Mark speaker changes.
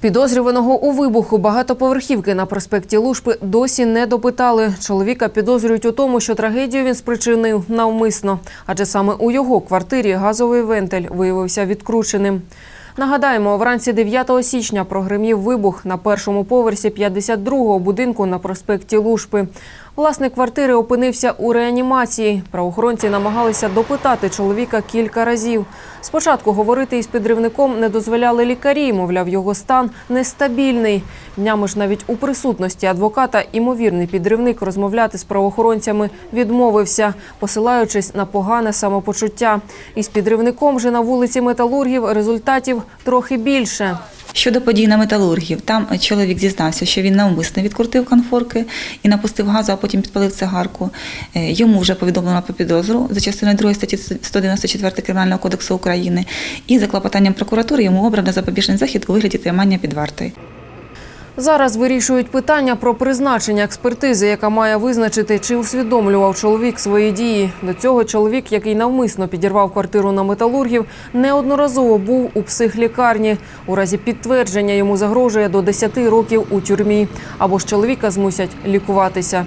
Speaker 1: Підозрюваного у вибуху багатоповерхівки на проспекті Лушпи досі не допитали. Чоловіка підозрюють у тому, що трагедію він спричинив навмисно, адже саме у його квартирі газовий вентиль виявився відкрученим. Нагадаємо, вранці 9 січня прогримів вибух на першому поверсі 52-го будинку на проспекті Лушпи. Власник квартири опинився у реанімації. Правоохоронці намагалися допитати чоловіка кілька разів. Спочатку говорити із підривником не дозволяли лікарі, мовляв, його стан нестабільний. Днями ж навіть у присутності адвоката імовірний підривник розмовляти з правоохоронцями відмовився, посилаючись на погане самопочуття. Із підривником же на вулиці Металургів результатів трохи більше.
Speaker 2: Щодо подій на металургів, там чоловік зізнався, що він навмисно відкрутив конфорки і напустив газу, а потім підпалив цигарку. Е, Йому вже повідомлено про підозру за частиною 2 статті 194 Кримінального кодексу України. І за клопотанням прокуратури йому обрано запобіжний захід у вигляді тримання під вартою.
Speaker 1: Зараз вирішують питання про призначення експертизи, яка має визначити, чи усвідомлював чоловік свої дії. До цього чоловік, який навмисно підірвав квартиру на металургів, неодноразово був у психлікарні. У разі підтвердження йому загрожує до 10 років у тюрмі. Або ж чоловіка змусять лікуватися.